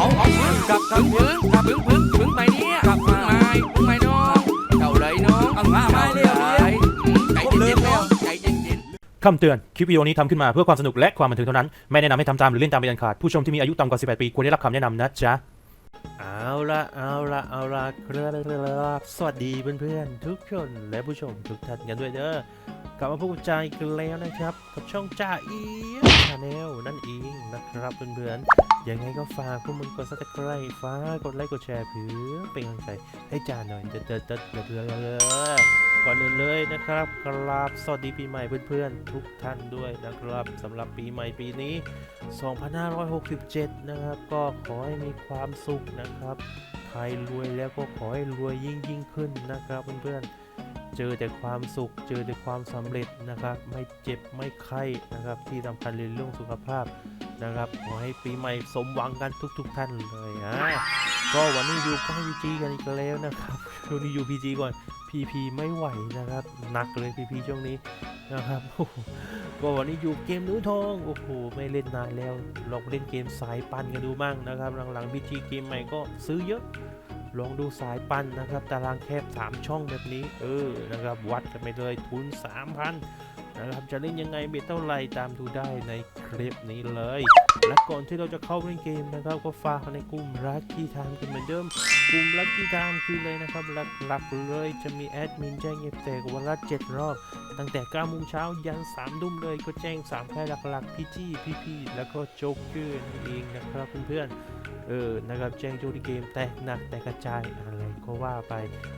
เอาเอาพึ่งกลับกลับพึ่งกลับพึ่งพึ่งพึ่งไปเนี่ยกลับพึ่งไม่พึ่งไม่น้องเจ้าเลยน้องเอามาไม่เร็วเลยใจเย็นๆแล้วใจเย็นๆคำเตือน คลิปวิดีโอนี้ทำขึ้นมาเพื่อความสนุกและความบันเทิงเท่านั้น ไม่แนะนำให้ทำตามหรือเล่นตามเป็นอันขาด ผู้ชมที่มีอายุต่ำกว่า 18 ปีควรได้รับคำแนะนำนะจ๊ะ เอาละเอาละเอาละครับสวัสดีเพื่อนๆทุกคนและผู้ชมทุกท่านกันด้วยเด้อกลับมาพบกับใจกันแล้วนะครับกับช่องจ่าอีชาแนลนั่นเองนะครับเพื่อนๆยังไงก็ฝากพวกมึงกดซับสไครต์ฝากกดไลค์กดแชร์เพื่อเป็นกำลังใจให้จ่าหน่อยเด้อเด้อเด้อเด้อเด้อเด้อก่อนอื่นเลยนะครับกราบสวัสดีปีใหม่เพื่อนๆ ทุกท่านด้วยนะครับสำหรับปีใหม่ปีนี้ 2567 นะครับ ก็ขอให้มีความสุขนะครับใครรวยแล้วก็ขอให้รวยยิ่งยิ่งขึ้นนะครับเพื่อนๆ เจอแต่ความสุข เจอแต่ความสำเร็จนะครับ ไม่เจ็บไม่ไข้นะครับ ที่สำคัญเลยเรื่องสุขภาพนะครับ ขอให้ปีใหม่สมหวังกันทุก ๆท่านเลยอะก็วันนี้อยู่ก็พีจีกันอีกแล้วนะครับช่วงนี้อยู่พีจีก่อนพีพีไม่ไหวนะครับหนักเลยพีพีช่วงนี้นะครับโอ้ก็วันนี้อยู่เกมนื้ทองโอ้โหไม่เล่นนานแล้วลองเล่นเกมสายปันกันดูมั่งนะครับ หลังๆพีจีเกมใหม่ก็ซื้อเยอะ ลองดูสายปั้นนะครับตารางแคบ 3 ช่องแบบนี้ เออนะครับวัดกันไปเลยทุน 3,000นะครับจะเล่นยังไงเบ็ดเท่าไรตามดูได้ในคลิปนี้เลย และก่อนที่เราจะเข้าเล่นเกมนะครับก็ฝากในกลุ่มรักที่ทางกันเหมือนเดิม กลุ่มลัคกี้ไทม์คือเลยนะครับ หลักๆเลยจะมีแอดมินแจ้งเอฟแตกวันละ7รอบ ตั้งแต่9โมงเช้ายัน3ดุ่มเลยก็แจ้ง3แค่หลักๆพี่จี้พี่พี่แล้วก็โจ๊กเกอร์นั่นเองนะครับเพื่อนๆเออนะครับแจ้งโจทีเกมแตกหนักแตกกระจายอะไรก็ว่าไป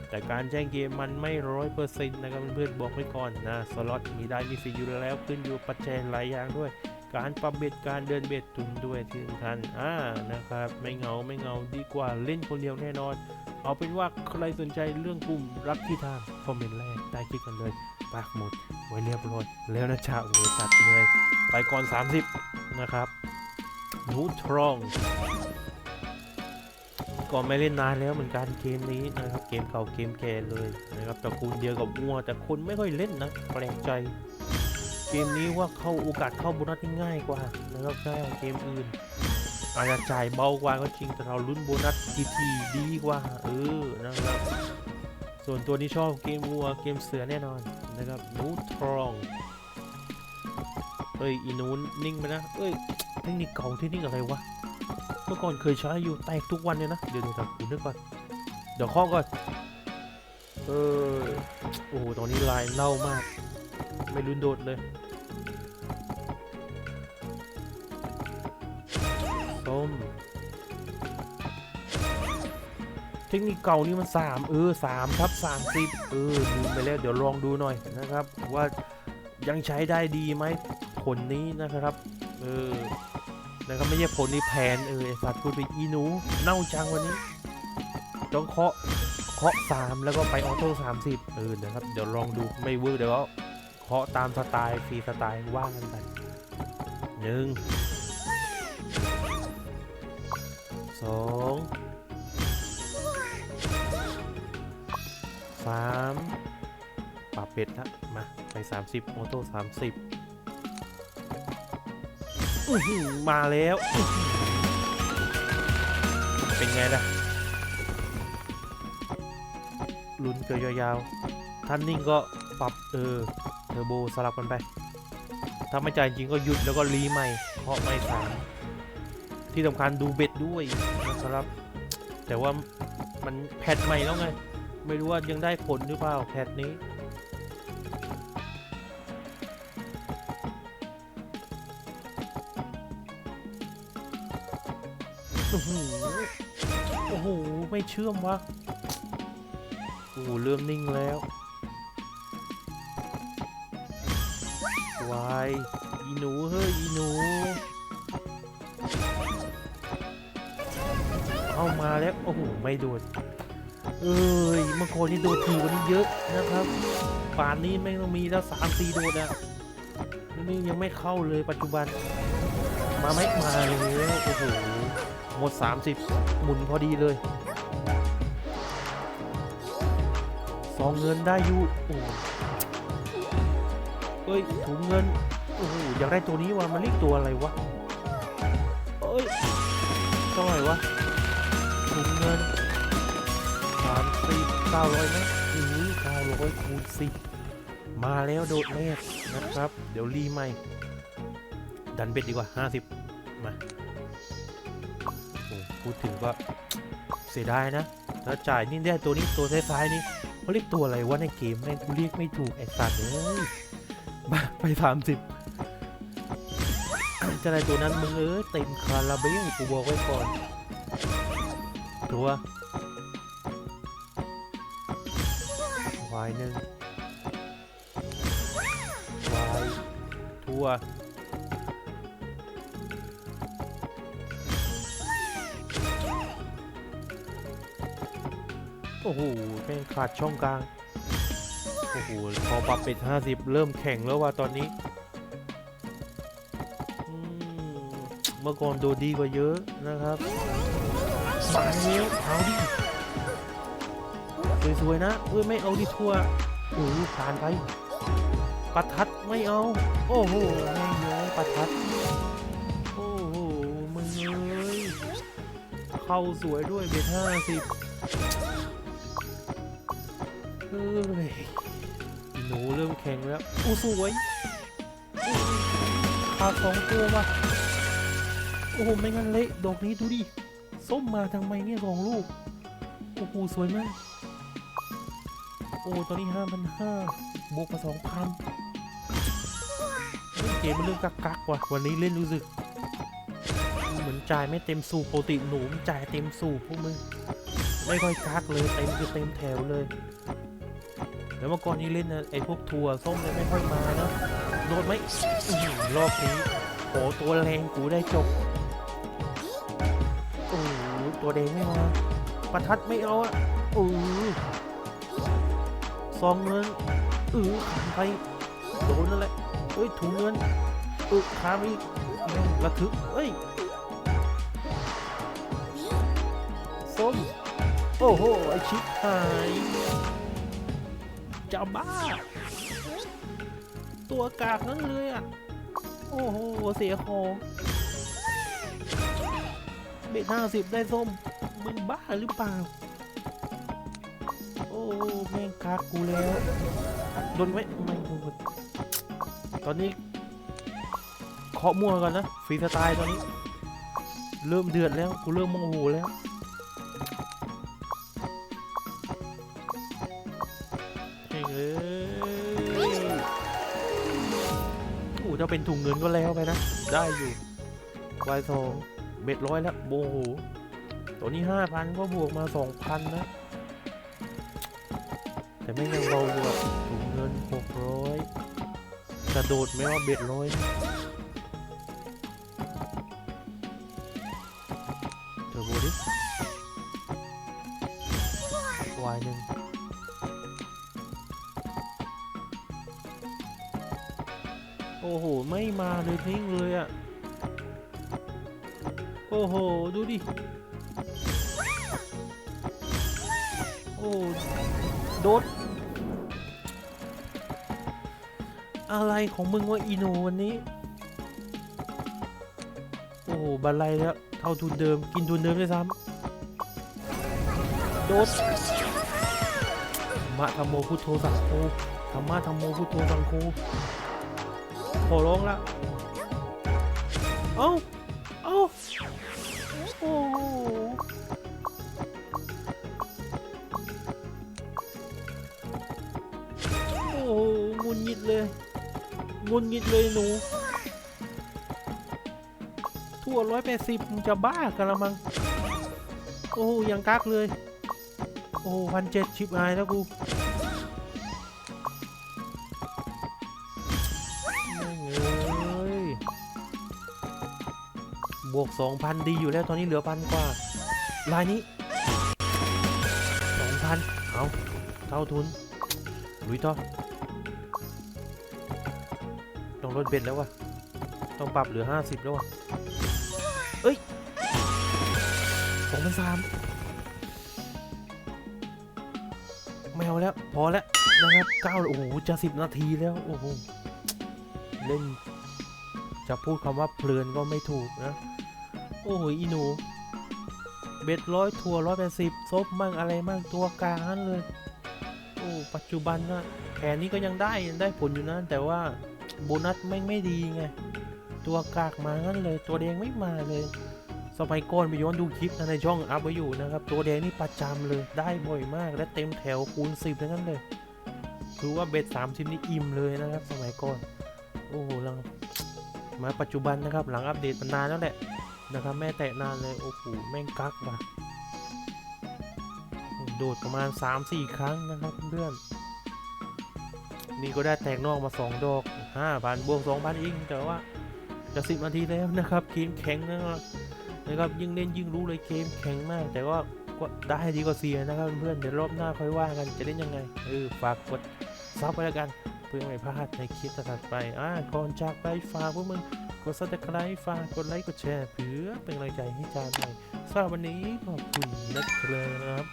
แต่การแจ้งเกมมันไม่ร้อยเปอร์เซ็นต์นะครับเพื่อนๆบอกไว้ก่อนนะสล็อตมีได้มีฟรีอยู่แล้วขึ้นอยู่ปัจจัยหลายอย่างด้วย การปรับเบ็ดการเดินเบ็ดทุนด้วยที่สำคัญอ่านะครับ ไม่เหงาไม่เหงาดีกว่าเล่นคนเดียวแน่นอน เอาเป็นว่าใครสนใจเรื่องกลุ่มรักที่ทางคอมเมนต์แรกใต้คลิปกันเลยปากหมดไว้เรียบร้อยแล้วนะจ๊ะโอ้จัดเลยไปก่อน 30 นะครับนูทรองก็ไม่เล่นนานแล้วเหมือนกันเกมนี้นะครับเกมเก่าเกมแก่เลยนะครับตระกูลเดียวกับงัวแต่คนไม่ค่อยเล่นนะแปลกใจ เกมนี้ว่าเข้าโอกาสเข้าโบนัสที่ง่ายกว่านะครับง่ายกว่เกมอื่นอาจจะจ่ายเบากว่าก็จริงแต่เราลุ้นโบนัสทีทีดีกว่าเออนะครับ ส่วนตัวที่ชอบเกมวัวเกมเสือแน่นอนนะครับนูทรองเฮ้ยอีนูนนิ่งไปนะเอ้ยเทคนิคเก่าเทคนิคอะไรวะเมื่อก่อนเคยใช้อยู่แตกทุกวันเลยนะเดี๋ยวเดี๋ยวแต่คุณนึกก่อนเดี๋ยวข้อก่อนเออโอ้โหตอนนี้ลายเน่ามาก ไม่ลุ้นโดดเลยส้มเทคนิคเก่านี่มัน 3 เออ3ทับ30 เออดูไปแล้วเดี๋ยวลองดูหน่อยนะครับ ว่ายังใช้ได้ดีไหมผลนี้นะครับ เออนะครับไม่ใช่ผลนี้แผนเออไอ้สัตว์พูดไปอีหนู เน่าจังวันนี้ต้องเคาะเคาะ3แล้วก็ไปออโต้30 เออนะครับ เดี๋ยวลองดูไม่เวิร์กเดี๋ยวก็ เคาะตามสไตล์ฟรีสไตล์ว่างกันไปหนึ่งสองสามปรับเป็ดละมาไป 30โอโต้30อื้อหือมาแล้ว เป็นไงล่ะลุ้นเกยยาวๆท่านนิ่งก็ปรับเออ เทอร์โบสลับกันไป ถ้าไม่จ่ายจริงก็หยุดแล้วก็รีใหม่เพราะไม่สามที่สำคัญดูเบ็ดด้วยนะครับแต่ว่ามันแพทใหม่แล้วไง ไม่รู้ว่ายังได้ผลหรือเปล่าแพทนี้ โอ้โหโอ้โหไม่เชื่อมวะโอ้โหเริ่มนิ่งแล้ว วายอีหนูเฮ้ยอีหนูเข้ามาแล้วโอ้โหไม่โดนเอ้ยมื่อก่อนนี่โดนทีวันนี้เยอะนะครับป่านนี้ไม่งต้องมีแล้วสามสี่โดนอะนี่ยังไม่เข้าเลยปัจจุบัน มาไหมมาเลยโอ้โหหมด 30 หมุนพอดีเลยซองเงินได้อยู่โอ้ เอ้ยถุงเงินโอ้โหอยากได้ตัวนี้ว่ะมันเรียกตัวอะไรวะเอ้ยเท่าไหร่วะถุงเงินสามสิบเก้าร้อยไหมอือเก้าร้อยคูณสิบมาแล้วโดดแรกนะครับ เดี๋ยวรีใหม่ ดันเบ็ดดีกว่าห้าสิบมาโอ้พูดถึงก็เสียดายนะแล้วจ่ายนี่ได้ตัวนี้ตัวซ้ายๆนี่เขาเรียกตัวอะไรวะในเกมแม่งกูเรียกไม่ถูกไอ้สัตว์เอ้ย ไปสามสิบจะได้ตัวนั้นมึงเอ้ยเต็มคาราเบลกูบอกไว้ก่อนตัววายหนึ่งวายทัวโอ้โหแม่งขาดช่องกลาง โอ้โหพอปรับเป็น50เริ่มแข่งแล้วว่าตอนนี้เมื่อก่อนดูดีกว่าเยอะนะครับมาแล้วเอาดิสวยๆนะเอ้ยไม่เอาดิทัวร์โอ้โหผ่านไปประทัดไม่เอา โอ้โหไม่เยอะประทัด โอ้โหมึงเอ้ยเข้าสวยด้วยเบทห้าสิบเอ้ย หนูเริ่มแข่งแล้วโอ้สวยโอ้ยขาสองตัวว่ะโอ้โหไม่งั้นเละดอกนี้ดูดิส้มมาทางไมเนี่ยสองลูกโอ้โหสวยมากโอ้ตอนนี้ห้าพันห้าบวกมาสองพันเกมมันเรื่องกักกักๆว่ะวันนี้เล่นรู้สึก เหมือนจ่ายไม่เต็มสูบปกติหนูจ่ายเต็มสูบพวกมึงไม่ค่อยกักเลยเต็มคือเต็มแถวเลย แล้วเมื่อก่อนนี้เล่นนะไอ้พวกทัวร์ส้มเนี่ยไม่ค่อยมาเนอะโดนไหมรอบนี้โอ้ตัวแรงกูได้จบโอ้ตัวแดงไม่มาประทัดไม่เอาอะโอ้ซองเงินเออขามไปโดนนั่นแหละเอ้ยถุงเงินเออขามีระทึกเอ้ยส้มโอ้โหไอชิบหาย จะบ้า ตัวกากนั่นเลยอะ โอ้โห เสียของเบ็ดห้าสิบได้ส้ม มึงบ้าหรือเปล่า โอ้แม่งกากกูแล้วโดนไหมไม่โดนตอนนี้เคาะมั่วก่อนนะฟรีสไตล์ตอนนี้ เริ่มเดือดแล้ว กูเริ่มโมโหแล้ว โอ้าเป็นถุงเงินก็แล้วไปนะ ได้อยู่วายสองเบ็ดร้อยแล้วโอ้โหตัวนี้ห้าพันก็บวกมาสองพันนะ แต่ไม่ยังเบาอยู่ถุงเงินหกร้อยกระโดดไม่ว่าเบ็ดร้อยเทอร์โบดิวายหนึ่ง โอ้โห ไม่มาเลยทิ้งเลยอะ่ะโอ้โห ดูดิ โอ้ โดด อะไรของมึงวะอีโนวันนี้ โอ้โห บันไลแล้วเท่าทุนเดิม กินทุนเดิมด้วยซ้ำโดดมะธรรมโมพุทโธสังโฆธรรมะธรรมโมพุทโธสังโฆ ขอร้องละเอ้า เอ้า โอ้โหโอ้โหงุนงิดเลยงุนงิดเลยหนู ทั่วร้อยแปดสิบจะบ้ากันละมัง โอ้โหยังกักเลย โอ้พันเจ็ดชิบหายแล้วกู บวก 2,000 ดีอยู่แล้วตอนนี้เหลือพันกว่า ลายนี้ 2,000 เอาเท่าทุนลุยต่อต้องลดเบ็ดแล้ววะต้องปรับเหลือ 50 แล้ววะเอ้ย2,300ไม่เอาแล้ว พอแล้วนะครับ9โอ้โหจะ10 นาทีแล้ว โอ้โห เล่นจะพูดคำว่าเพลินก็ไม่ถูกนะ โอ้โหอีหนู เบ็ดร้อยทัวร้อยแปดสิบซบมั่งอะไรมั่งตัวกลางนั้นเลย โอ้ ปัจจุบันนะแผนนี้ก็ยังได้ยังได้ผลอยู่นะ แต่ว่าโบนัสไม่งไม่ดีไง ตัวกากมางั้นเลย ตัวแดงไม่มาเลย สมัยก่อนไปย้อนดูคลิปนะในช่องอัพไว้อยู่นะครับ ตัวแดงนี่ประจำเลยได้บ่อยมาก และเต็มแถวคูณสิบทั้งนั้นเลยคือว่าเบ็ดสามสิบนี่อิ่มเลยนะครับ สมัยก่อน โอ้โหหลังมาปัจจุบันนะครับ หลังอัปเดตมานานแล้วแหละ นะครับแม่แตะนานเลยโอ้โหแม่งกักว่ะโดดประมาณ 3-4 ครั้งนะครับเพื่อนนี่ก็ได้แตกนอกมา 2 ดอก 5,000 บวก 2,000เองแต่ว่าจะ10นาทีแล้วนะครับเกมแข็งนะครับนะครับยิ่งเล่นยิ่งรู้เลยเกมแข็งมาก แต่ว่าก็ได้ดีกว่าเสียนะครับเพื่อนเดี๋ยวรอบหน้าค่อยว่ากันจะเล่นยังไงเออฝากกดซับไว้แล้วกัน เพื่อไม่พลาดในคลิปถัดไปอ่าก่อนจากไปฝากพวกมึง กดซับสไครต์ฝากกดไลค์กดแชร์เพื่อเป็นกำลังใจให้จานหน่อยสำหรับวันนี้ขอบคุณนะครับ